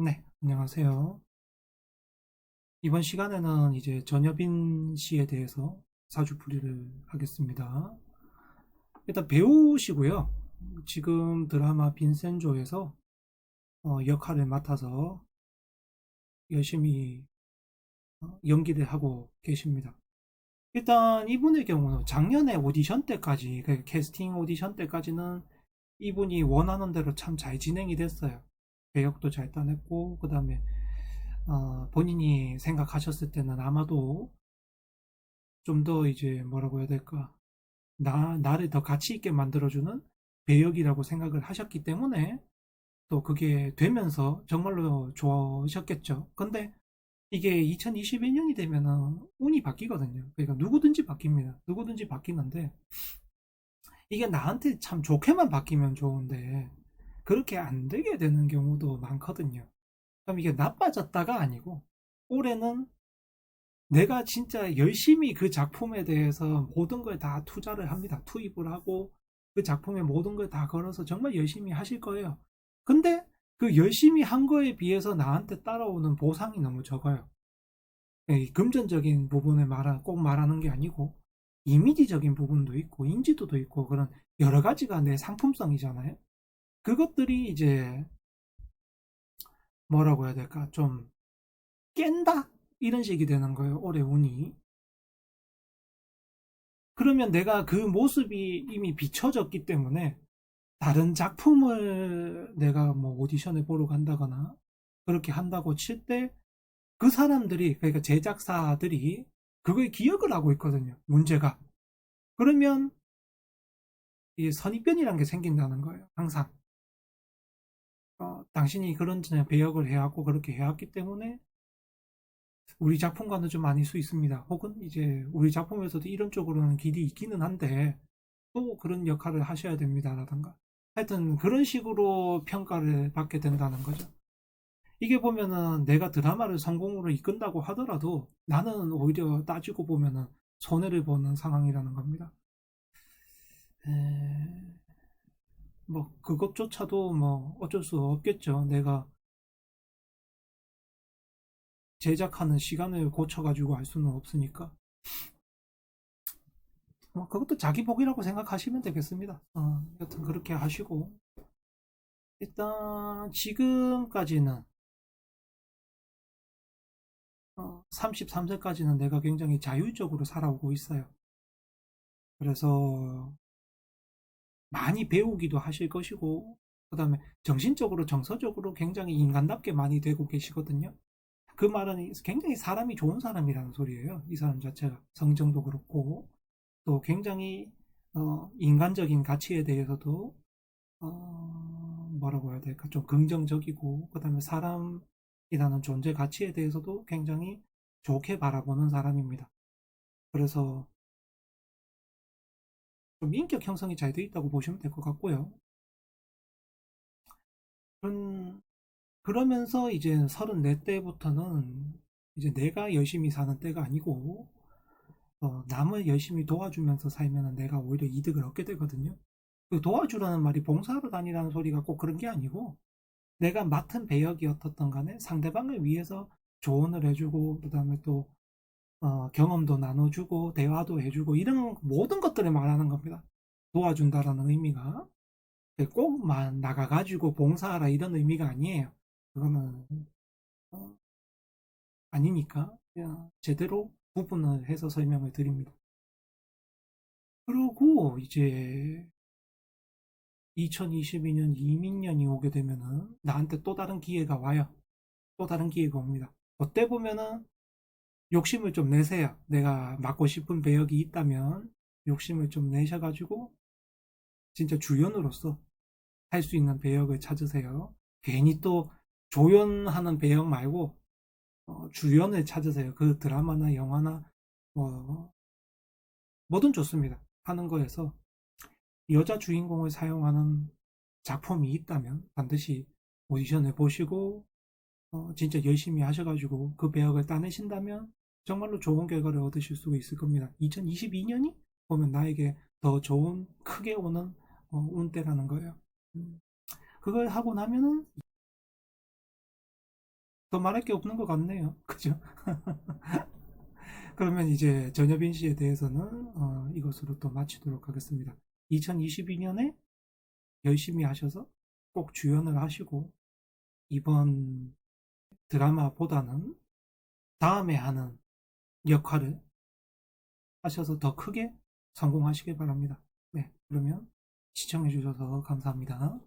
네, 안녕하세요. 이번 시간에는 이제 전여빈 씨에 대해서 사주풀이를 하겠습니다. 일단 배우시고요. 지금 드라마 빈센조에서 어, 역할을 맡아서 열심히 어, 연기를 하고 계십니다. 일단 이분의 경우는 작년에 오디션 때까지, 그 캐스팅 오디션 때까지는 이분이 원하는 대로 참 잘 진행이 됐어요. 배역도 잘 따냈고, 그 다음에 어, 본인이 생각하셨을 때는 아마도 좀 더 이제 뭐라고 해야 될까 나 나를 더 가치 있게 만들어주는 배역이라고 생각을 하셨기 때문에 또 그게 되면서 정말로 좋아하셨겠죠. 근데 이게 2021년이 되면은 운이 바뀌거든요. 그러니까 누구든지 바뀝니다. 누구든지 바뀌는데 이게 나한테 참 좋게만 바뀌면 좋은데 그렇게 안 되게 되는 경우도 많거든요. 그럼 이게 나빠졌다가 아니고 올해는 내가 진짜 열심히 그 작품에 대해서 모든 걸 다 투자를 합니다. 투입을 하고 그 작품에 모든 걸 다 걸어서 정말 열심히 하실 거예요. 근데 그 열심히 한 거에 비해서 나한테 따라오는 보상이 너무 적어요. 이 금전적인 부분을 말하, 꼭 말하는 게 아니고 이미지적인 부분도 있고 인지도도 있고 그런 여러 가지가 내 상품성이잖아요. 그것들이 이제 뭐라고 해야 될까? 좀 깬다? 이런 식이 되는 거예요 올해 운이. 그러면 내가 그 모습이 이미 비춰졌기 때문에 다른 작품을 내가 뭐 오디션을 보러 간다거나 그렇게 한다고 칠 때 그 사람들이 그러니까 제작사들이 그걸 기억을 하고 있거든요 문제가. 그러면 이 선입견이란 게 생긴다는 거예요 항상 어, 당신이 그런 배역을 해왔고 그렇게 해왔기 때문에 우리 작품과는 좀 아닐 수 있습니다. 혹은 이제 우리 작품에서도 이런 쪽으로는 길이 있기는 한데 또 그런 역할을 하셔야 됩니다라던가 하여튼 그런 식으로 평가를 받게 된다는 거죠. 이게 보면은 내가 드라마를 성공으로 이끈다고 하더라도 나는 오히려 따지고 보면은 손해를 보는 상황이라는 겁니다. 에... 뭐 그것조차도 뭐 어쩔 수 없겠죠. 내가 제작하는 시간을 고쳐가지고 할 수는 없으니까. 뭐 그것도 자기 복이라고 생각하시면 되겠습니다. 어, 여튼 그렇게 하시고 일단 지금까지는 어, 33세까지는 내가 굉장히 자율적으로 살아오고 있어요. 그래서 많이 배우기도 하실 것이고 그 다음에 정신적으로 정서적으로 굉장히 인간답게 많이 되고 계시거든요. 그 말은 굉장히 사람이 좋은 사람이라는 소리예요. 이 사람 자체가 성정도 그렇고 또 굉장히 어, 인간적인 가치에 대해서도 어, 뭐라고 해야 될까 좀 긍정적이고 그 다음에 사람이라는 존재 가치에 대해서도 굉장히 좋게 바라보는 사람입니다. 그래서 좀 인격 형성이 잘 되어 있다고 보시면 될 것 같고요. 그런, 그러면서 이제 34 때부터는 이제 내가 열심히 사는 때가 아니고 어, 남을 열심히 도와주면서 살면 내가 오히려 이득을 얻게 되거든요. 그 도와주라는 말이 봉사하러 다니라는 소리가 꼭 그런 게 아니고 내가 맡은 배역이 어떻든 간에 상대방을 위해서 조언을 해주고 그 다음에 또 어, 경험도 나눠주고 대화도 해주고 이런 모든 것들을 말하는 겁니다. 도와준다라는 의미가 꼭만 나가가지고 봉사하라 이런 의미가 아니에요. 그거는 어, 아니니까 그냥 제대로 구분을 해서 설명을 드립니다. 그리고 이제 2022년 이민년이 오게 되면은 나한테 또 다른 기회가 와요. 또 다른 기회가 옵니다. 어때 보면은 욕심을 좀 내세요. 내가 맡고 싶은 배역이 있다면 욕심을 좀 내셔가지고 진짜 주연으로서 할 수 있는 배역을 찾으세요. 괜히 또 조연하는 배역 말고 어, 주연을 찾으세요. 그 드라마나 영화나 뭐 뭐든 좋습니다. 하는 거에서 여자 주인공을 사용하는 작품이 있다면 반드시 오디션을 보시고 어, 진짜 열심히 하셔가지고 그 배역을 따내신다면 정말로 좋은 결과를 얻으실 수 있을 겁니다. 2022년이 보면 나에게 더 좋은 크게 오는 어, 운때라는 거예요. 음. 그걸 하고 나면은 더 말할 게 없는 것 같네요. 그죠? 그러면 이제 전여빈 씨에 대해서는 어, 이것으로 또 마치도록 하겠습니다. 2022년에 열심히 하셔서 꼭 주연을 하시고 이번 드라마보다는 다음에 하는 역할을 하셔서 더 크게 성공하시길 바랍니다. 네, 그러면 시청해 주셔서 감사합니다.